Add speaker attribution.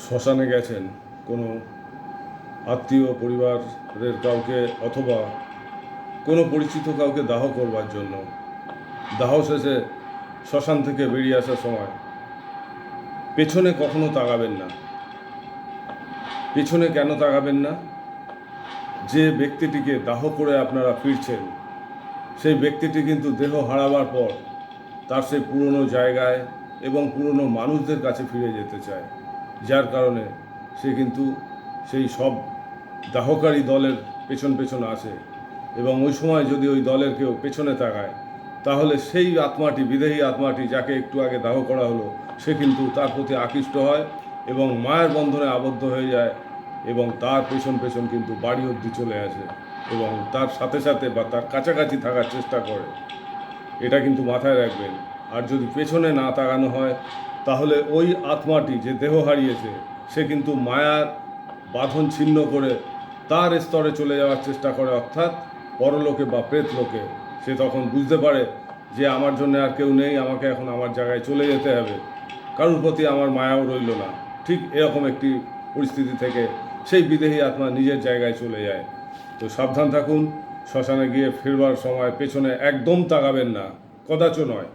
Speaker 1: শ্মশানে গেছেন কোনো আত্মীয় পরিবারের কাউকে অথবা কোনো পরিচিত কাউকে দাহ করবার জন্য। দাহ শেষে শ্মশান থেকে বেরিয়ে আসার সময় পেছনে কখনো তাকাবেন না। পেছনে কেন তাকাবেন না? যে ব্যক্তিটিকে দাহ করে আপনারা ফিরছেন, সেই ব্যক্তিটি কিন্তু দেহ হারাবার পর তার সেই পুরনো জায়গায় এবং পুরনো মানুষদের কাছে ফিরে যেতে চায়। যার কারণে সে কিন্তু সেই সব দাহকারী দলের পেছন পেছন আসে। এবং ওই সময় যদি ওই দলের কেউ পেছনে তাকায়, তাহলে সেই আত্মাটি, বিদেহী আত্মাটি যাকে একটু আগে দাহ করা হলো, সে কিন্তু তার প্রতি আকৃষ্ট হয় এবং মায়ের বন্ধনে আবদ্ধ হয়ে যায় এবং তার পেছন পেছন কিন্তু বাড়ি অবধি চলে আসে এবং তার সাথে সাথে বা তার কাছাকাছি থাকার চেষ্টা করে। এটা কিন্তু মাথায় রাখবেন। আর যদি পেছনে না তাকানো হয় তাহলে ওই আত্মাটি যে দেহ হারিয়েছে, সে কিন্তু মায়ার বাঁধন ছিন্ন করে তার স্তরে চলে যাওয়ার চেষ্টা করে, অর্থাৎ পরলোকে বা প্রেতলোকে। সে তখন বুঝতে পারে যে আমার জন্য আর কেউ নেই, আমাকে এখন আমার জায়গায় চলে যেতে হবে। কারোর প্রতি আমার মায়াও রইল না। ঠিক এরকম একটি পরিস্থিতি থেকে সেই বিদেহী আত্মা নিজের জায়গায় চলে যায়। তো সাবধান থাকুন, শ্মশানে গিয়ে ফিরবার সময় পেছনে একদম তাকাবেন না। কদাচ নয়।